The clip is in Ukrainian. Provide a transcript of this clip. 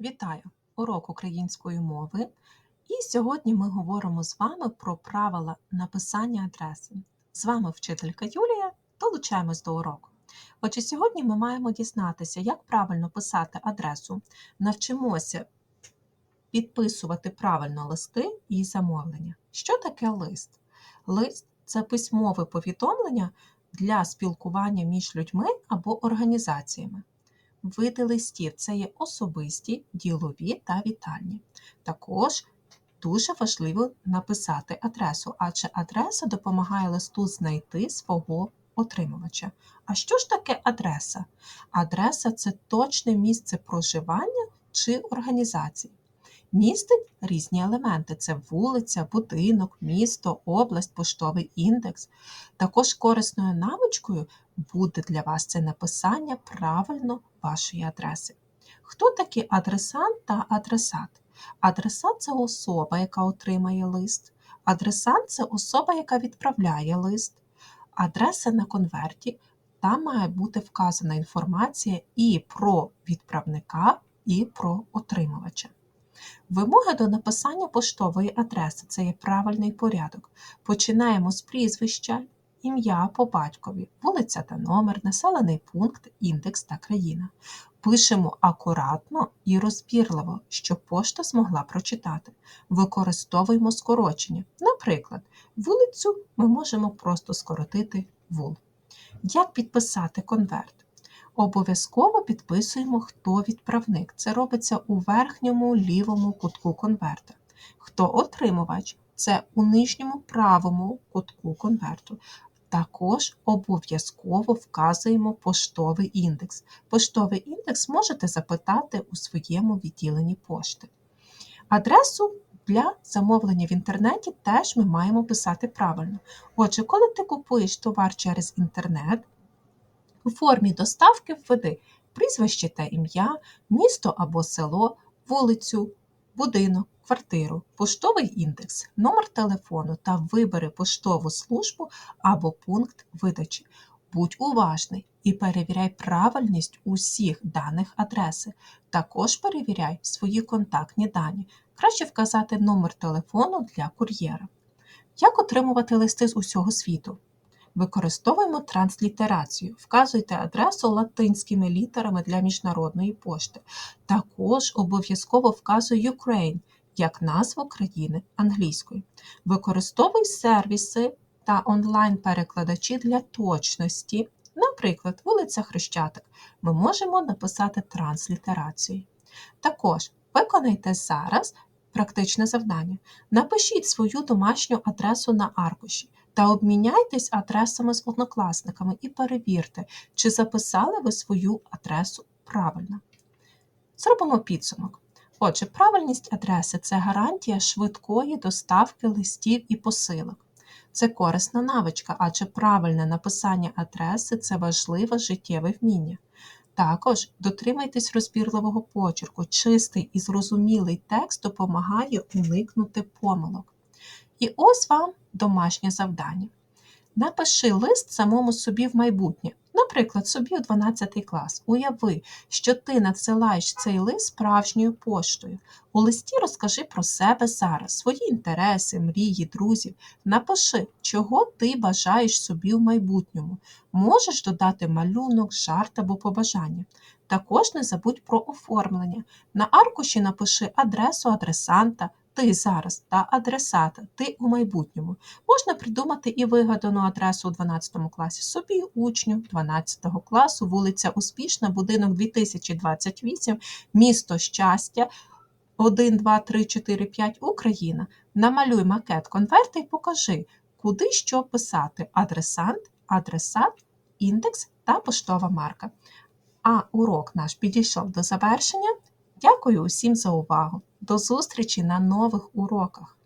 Вітаю! Урок української мови. І сьогодні ми говоримо з вами про правила написання адреси. З вами вчителька Юлія. Долучаємось до уроку. Отже, сьогодні ми маємо дізнатися, як правильно писати адресу, навчимося підписувати правильно листи і замовлення. Що таке лист? Лист це письмове повідомлення для спілкування між людьми або організаціями. Види листів це є особисті, ділові та вітальні. Також дуже важливо написати адресу, адже адреса допомагає листу знайти свого отримувача. А що ж таке адреса? Адреса це точне місце проживання чи організації. Містить різні елементи: це вулиця, будинок, місто, область, поштовий індекс. Також корисною навичкою буде для вас це написання правильно вашої адреси. Хто такі адресант та адресат? Адресат це особа, яка отримає лист. Адресант це особа, яка відправляє лист. Адреса на конверті. Там має бути вказана інформація і про відправника, і про отримувача. Вимоги до написання поштової адреси це є правильний порядок. Починаємо з прізвища, ім'я по батькові, вулиця та номер, населений пункт, індекс та країна. Пишемо акуратно і розбірливо, щоб пошта змогла прочитати. Використовуємо скорочення. Наприклад, вулицю ми можемо просто скоротити вул. Як підписати конверт? Обов'язково підписуємо, хто відправник. Це робиться у верхньому лівому кутку конверта. Хто отримувач це у нижньому правому кутку конверту. Також обов'язково вказуємо поштовий індекс. Поштовий індекс можете запитати у своєму відділенні пошти. Адресу для замовлення в інтернеті теж ми маємо писати правильно. Отже, коли ти купуєш товар через інтернет, у формі доставки введи прізвище та ім'я, місто або село, вулицю, будинок, квартиру, поштовий індекс, номер телефону та вибери поштову службу або пункт видачі. Будь уважний і перевіряй правильність усіх даних адреси. Також перевіряй свої контактні дані. Краще вказати номер телефону для кур'єра. Як отримувати листи з усього світу? Використовуємо транслітерацію. Вказуйте адресу латинськими літерами для міжнародної пошти. Також обов'язково вказуй Ukraine як назву країни англійською. Використовуй сервіси та онлайн-перекладачі для точності. Наприклад, вулиця Хрещатик. Ми можемо написати транслітерацію. Також виконайте зараз практичне завдання. Напишіть свою домашню адресу на аркуші та обміняйтесь адресами з однокласниками і перевірте, чи записали ви свою адресу правильно. Зробимо підсумок. Отже, правильність адреси це гарантія швидкої доставки листів і посилок. Це корисна навичка, адже правильне написання адреси це важливе життєве вміння. Також дотримайтесь розбірливого почерку, чистий і зрозумілий текст допомагає уникнути помилок. І ось вам домашнє завдання. Напиши лист самому собі в майбутнє, наприклад, собі у 12 клас. Уяви, що ти надсилаєш цей лист справжньою поштою. У листі розкажи про себе зараз, свої інтереси, мрії, друзів. Напиши, чого ти бажаєш собі в майбутньому. Можеш додати малюнок, жарт або побажання. Також не забудь про оформлення. На аркуші напиши адресу адресанта, ти зараз та адресата, ти у майбутньому. Можна придумати і вигадану адресу у 12 класі собі, учню 12 класу, вулиця Успішна, будинок 2028, місто щастя. 1, 2, 3, 4, 5 Україна. Намалюй макет конверта і покажи, куди що писати: адресант, адресат, індекс та поштова марка. А урок наш підійшов до завершення. Дякую усім за увагу! До зустрічі на нових уроках!